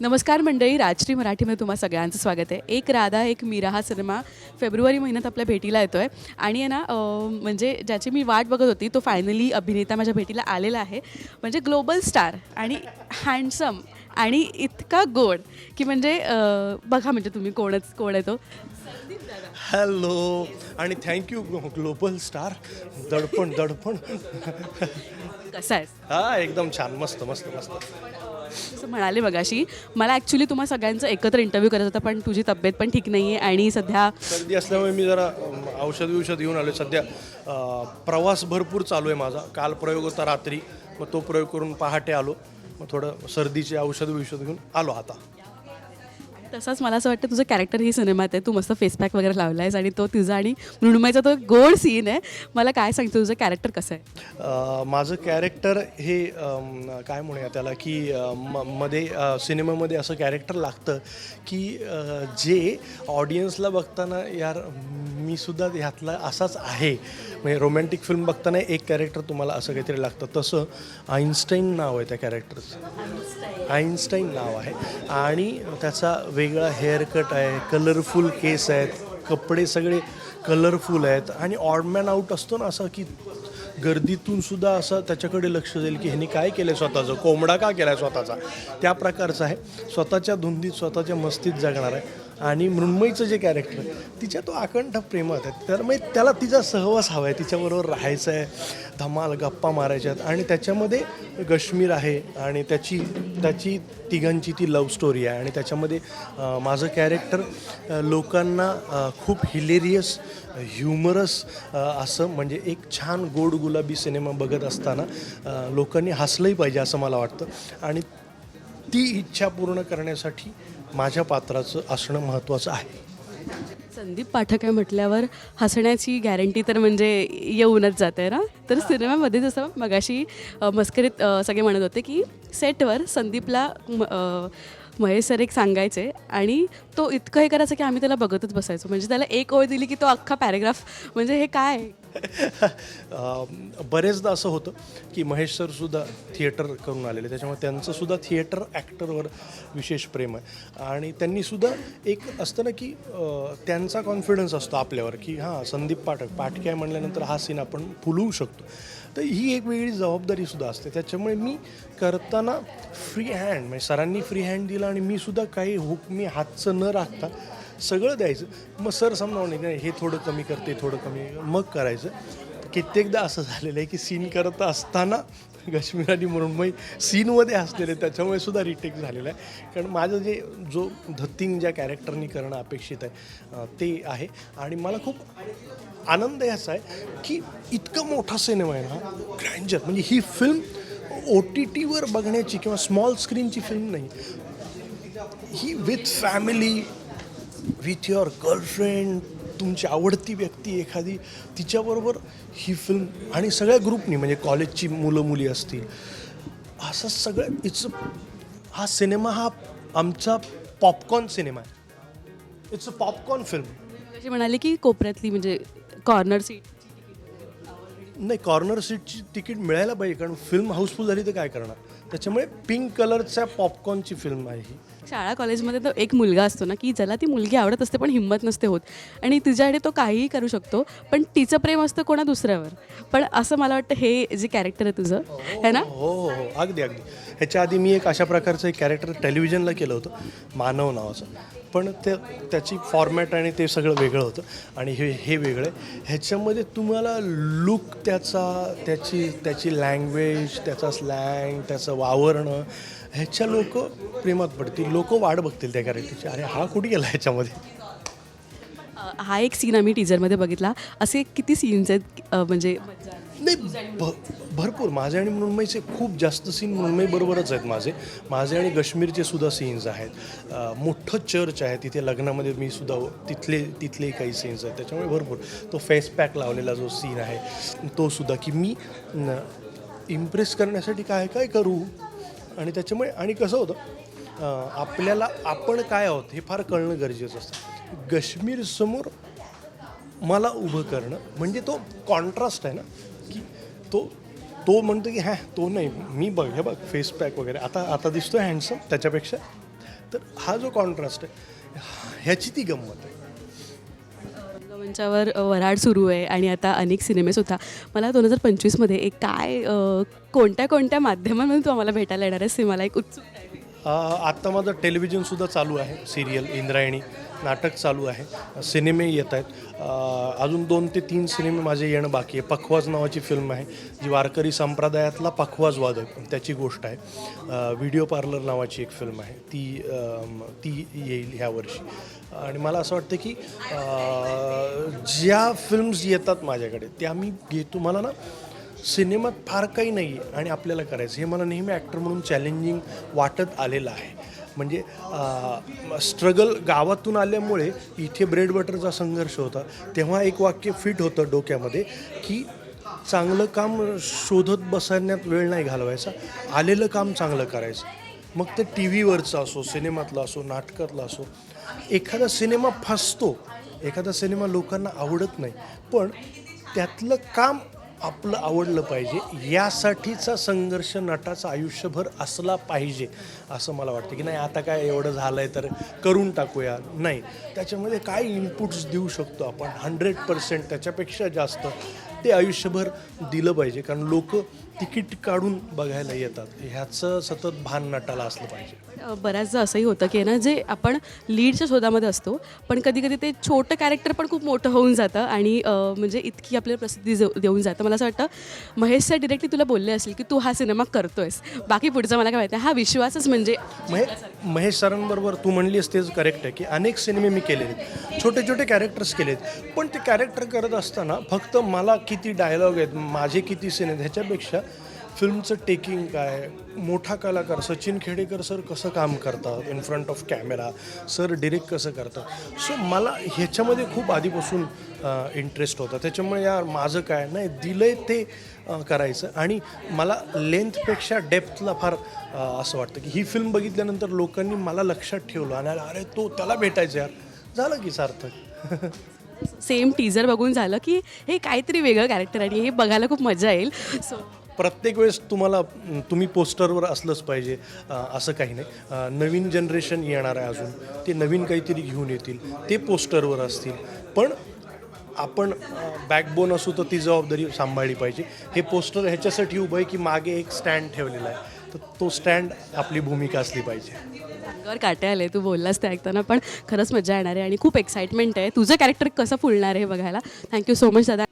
नमस्कार मंडळी राजश्री मराठीमध्ये तुम्हा सगळ्यांचं स्वागत आहे. एक राधा एक मीरा हा सिनेमा फेब्रुवारी महिन्यात आपल्या भेटीला येतो आहे आणि आहे ना म्हणजे ज्याची मी वाट बघत होती तो फायनली अभिनेता माझ्या भेटीला आलेला आहे. म्हणजे ग्लोबल स्टार आणि हँडसम आणि इतका गोड की म्हणजे बघा म्हणजे तुम्ही कोणच कोण आहे तो? हॅलो आणि थँक्यू ग्लोबल स्टार दडपण दडपण. कसा आहेस? हा एकदम छान. मस्त मस्त मस्त. जसं म्हणाले मगाशी. मला ॲक्च्युली तुम्हा सगळ्यांचं एकत्र इंटरव्ह्यू करत होता पण तुझी तब्येत पण ठीक नाही आहे आणि सध्या सर्दी असल्यामुळे मी जरा औषध विषध घेऊन आलो सध्या प्रवास भरपूर चालू आहे माझा. काल प्रयोग होता रात्री मग तो प्रयोग करून पहाटे आलो. मग थोडं सर्दीचे औषध विषध घेऊन आलो आता. तसंच मला असं वाटतं तुझं कॅरेक्टर ही सिनेमात आहे. तू मस्त फेस पॅक वगैरे लावला आहेस आणि तो तुझा आणि मृण्मयचा तो गोड सीन आहे. मला काय सांगतो तुझं कॅरेक्टर कसं आहे? माझं कॅरेक्टर हे काय म्हणूया त्याला की मध्ये सिनेमामध्ये असं कॅरेक्टर लागतं की जे ऑडियन्सला बघताना यार मी सुद्धा ह्यातला असाच आहे. म्हणजे रोमॅन्टिक फिल्म बघताना एक कॅरेक्टर तुम्हाला असं काहीतरी लागतं. तसं आईन्स्टाईन नाव आहे त्या कॅरेक्टरचं आईन्स्टाईन नाव आहे. आणि त्याचा वेगळा हेअरकट आहे कलरफुल केस आहेत कपडे सगळे कलरफुल आहेत. आणि ऑडमॅन आऊट असतो ना असं की गर्दीतून सुद्धा असं त्याच्याकडे लक्ष जाईल की ह्यांनी काय केलं आहे स्वतःचं कोंबडा का केला आहे स्वतःचा? त्या प्रकारचं आहे. स्वतःच्या धुंदीत स्वतःच्या मस्तीत जगणार आहे. आणि मृण्मयीचं जे कॅरेक्टर तिच्या तो आकंठ प्रेमात आहे. तर मग त्याला तिचा सहवास हवा आहे तिच्याबरोबर राहायचं आहे धमाल गप्पा मारायच्या आहेत. आणि त्याच्यामध्ये गश्मीर आहे आणि त्याची त्याची तिघांची ती लव्ह स्टोरी आहे. आणि त्याच्यामध्ये माझं कॅरेक्टर लोकांना खूप हिलेरियस ह्युमरस असं म्हणजे एक छान गोड गुलाबी सिनेमा बघत असताना लोकांनी हसलंही पाहिजे असं मला वाटतं. आणि ती इच्छा पूर्ण करण्यासाठी माझ्या पात्राचं असणं महत्त्वाचं आहे. संदीप पाठक आहे म्हटल्यावर हसण्याची गॅरंटी तर म्हणजे येऊनच जाते ना? तर सिनेमामध्ये जसं मगाशी मस्करीत सगळे म्हणत होते की सेटवर संदीपला म- महेश सर एक सांगायचे आणि तो इतकं हे करायचं की आम्ही त्याला बघतच बसायचो. म्हणजे त्याला एक ओळ दिली की तो अख्खा पॅरेग्राफ म्हणजे हे काय? बरेचदा असं होतं की महेश सरसुद्धा थिएटर करून आलेले. त्याच्यामुळे त्यांचंसुद्धा थिएटर ॲक्टरवर विशेष प्रेम आहे. आणि त्यांनीसुद्धा एक असतं ना की त्यांचा कॉन्फिडन्स असतो आपल्यावर की हां संदीप पाठक पाठक्या म्हणल्यानंतर हा सीन आपण फुलवू शकतो. तर ही एक वेगळी जबाबदारीसुद्धा असते. त्याच्यामुळे मी करताना फ्री हँड म्हणजे सरांनी फ्री हँड दिला आणि मी सुद्धा काही हुक मी हातचं न राखता सगळं द्यायचं. मग सर समजावून नाही नाही, हे थोडं कमी करते थोडं कमी मग करायचं. कित्येकदा असं झालेलं आहे की सीन करत असताना काश्मीर आणि मृण्मयी सीनमध्ये असलेले त्याच्यामुळे सुद्धा रिटेक झालेलं आहे. कारण माझं जे जो धत्तिंग ज्या कॅरेक्टरनी करणं अपेक्षित आहे ते आहे. आणि मला खूप आनंद याचा आहे की इतकं मोठा सिनेमा आहे ना ग्रँजर म्हणजे ही फिल्म ओ टी टीवर बघण्याची किंवा स्मॉल स्क्रीनची फिल्म नाही. ही with family with your girlfriend तुमची आवडती व्यक्ती एखादी तिच्याबरोबर ही फिल्म आणि सगळ्या ग्रुपनी म्हणजे कॉलेजची मुलं मुली असतील असं सगळं इट्स हा सिनेमा हा आमचा पॉपकॉर्न सिनेमा आहे. इट्स अ पॉपकॉर्न फिल्म अशी म्हणाली की कोपऱ्यातली म्हणजे कॉर्नर सीट नाही कॉर्नर सीटची तिकीट मिळायला पाहिजे कारण फिल्म हाऊसफुल झाली तर काय करणार? त्याच्यामुळे पिंक कलरच्या पॉपकॉर्नची फिल्म आहे ही. शाळा कॉलेजमध्ये तर एक मुलगा असतो ना की ज्याला ती मुलगी आवडत असते पण हिंमत नसते होत. आणि तिच्याकडे तो काहीही करू शकतो पण तिचं प्रेम असतं कोणा दुसऱ्यावर. पण असं मला वाटतं हे जे कॅरेक्टर आहे तुझं है ना? हो हो हो. अगदी अगदी. ह्याच्या आधी मी एक अशा प्रकारचं एक कॅरेक्टर टेलिव्हिजनला केलं होतं मानव नावाचं. पण ते त्याची फॉर्मॅट आणि ते सगळं वेगळं होतं. आणि हे हे वेगळं आहे. ह्याच्यामध्ये तुम्हाला लुक त्याचा त्याची त्याची लँग्वेज त्याचा स्लँग त्याचं वावरणं ह्याच्या लोक प्रेमात पडतील. लोक वाट बघतील त्या कॅरेक्टरची अरे हा कुठे गेला ह्याच्यामध्ये? हा एक सीन आम्ही टीजरमध्ये बघितला. असे किती सीन्स आहेत म्हणजे नाही भ भरपूर. माझे आणि मृण्मयचे खूप जास्त सीन मृण्मयी बरोबरच आहेत माझे. माझे आणि काश्मीरचे सुद्धा सीन्स आहेत. मोठं चर्च आहे. तिथे लग्नामध्ये मी सुद्धा तिथले तिथले काही सीन्स आहेत. त्याच्यामुळे भरपूर. तो फेस पॅक लावलेला जो सीन आहे तो सुद्धा की मी इम्प्रेस करण्यासाठी काय काय करू? आणि त्याच्यामुळे आणि कसं होतं आपल्याला आपण काय आहोत हे फार कळणं गरजेचं असतं. काश्मीरसमोर मला उभं करणं म्हणजे तो कॉन्ट्रास्ट आहे ना तो तो म्हणतो की हा तो नाही. मी बघ हे बघ फेस पॅक वगैरे. आता आता दिसतोय हँडसम त्याच्यापेक्षा. तर हा जो कॉन्ट्रास्ट आहे ह्याची ती गंमत आहे. रंगमंचावर वराड वऱ्हाड सुरू आहे आणि आता अनेक सिनेमेसुद्धा मला दोन हजार पंचवीसमध्ये एक काय कोणत्या कोणत्या माध्यमांमध्ये तू आम्हाला भेटायला येणार आहेस ते मला एक उत्सुक आहे. आत्ता माझं टेलिव्हिजनसुद्धा चालू आहे सिरियल इंद्रायणी नाटक चालू आहे. सिनेमे येत आहेत. अजून दोन ते तीन सिनेमे माझे येणं बाकी आहे. पखवाज नावाची फिल्म आहे जी वारकरी संप्रदायातला पखवाज वादक त्याची गोष्ट आहे. व्हिडिओ पार्लर नावाची एक फिल्म आहे. ती ती येईल ह्या वर्षी. आणि मला असं वाटतं की ज्या फिल्म्स येतात माझ्याकडे त्या मी घेतो. मला ना सिनेमात फार काही नाही आहे आणि आपल्याला करायचं. हे मला नेहमी ॲक्टर म्हणून चॅलेंजिंग वाटत आलेलं आहे. म्हणजे स्ट्रगल गावातून आल्यामुळे इथे ब्रेड बटरचा संघर्ष होता. तेव्हा एक वाक्य फिट होतं डोक्यामध्ये की चांगलं काम शोधत बसण्यात वेळ नाही घालवायचा. आलेलं काम चांगलं करायचं. मग ते टी व्हीवरचं असो सिनेमातलं असो नाटकातलं असो एखादा सिनेमा फसतो. एखादा सिनेमा लोकांना आवडत नाही. पण त्यातलं काम आपलं आवडलं पाहिजे. यासाठीचा संघर्ष नटाचा आयुष्यभर असला पाहिजे असं मला वाटतं. की नाही आता काय एवढं झालं आहे तर करून टाकूया. नाही. त्याच्यामध्ये काय इनपुट्स देऊ शकतो आपण? हंड्रेड पर्सेंट त्याच्यापेक्षा जास्त ते आयुष्यभर दिलं पाहिजे. कारण लोक तिकीट काढून बघायला येतात. ह्याचं सतत भान नटाला असलं पाहिजे. बऱ्याचदा असंही होतं की ना जे आपण लीडच्या शोधामध्ये असतो पण कधी कधी ते छोटं कॅरेक्टर पण खूप मोठं होऊन जातं आणि म्हणजे इतकी आपल्याला प्रसिद्धी देऊन जातं. मला असं वाटतं महेश सर डिरेक्टली तुला बोलले असेल की तू हा सिनेमा करतोयस. बाकी पुढचं मला काय माहिती हा विश्वासच म्हणजे महेश सरांबरोबर तू म्हणलीस तेच करेक्ट आहे की अनेक सिनेमे मी केलेले आहेत. छोटे छोटे कॅरेक्टर्स केलेत. पण ते कॅरेक्टर करत असताना फक्त मला किती डायलॉग आहेत माझे किती सिनेमे आहेत ह्याच्यापेक्षा फिल्मचं टेकिंग काय? मोठा कलाकार सचिन खेडेकर सर कसं काम करतात in front of camera sir direct कसं करतात? सो मला ह्याच्यामध्ये खूप आधीपासून इंटरेस्ट होता. त्याच्यामुळे यार माझं काय? नाही दिलंय ते करायचं. आणि मला लेंथपेक्षा डेप्थला फार असं वाटतं की ही फिल्म बघितल्यानंतर लोकांनी मला लक्षात ठेवलं आणि अरे तो त्याला भेटायचं यार. झालं की सार्थक. सेम टीजर बघून झालं की हे काहीतरी वेगळं कॅरेक्टर आणि हे बघायला खूप मजा येईल. सो प्रत्येक वेळेस तुम्हाला तुम्ही पोस्टरवर असलंच पाहिजे असं काही नाही. नवीन जनरेशन येणार आहे अजून. ते नवीन काहीतरी घेऊन येतील. ते पोस्टरवर असतील. पण आपण बॅकबोन असू तर ती जबाबदारी सांभाळली पाहिजे. हे पोस्टर ह्याच्यासाठी उभं आहे की मागे एक स्टँड ठेवलेला आहे. तर तो स्टँड आपली भूमिका असली पाहिजे. अंगावर काटे आले तू बोललास ते ऐकताना पण खरंच मजा येणार आहे आणि खूप एक्साइटमेंट आहे. तुझं कॅरेक्टर कसं फुलणार आहे बघायला? थँक्यू सो मच दादा.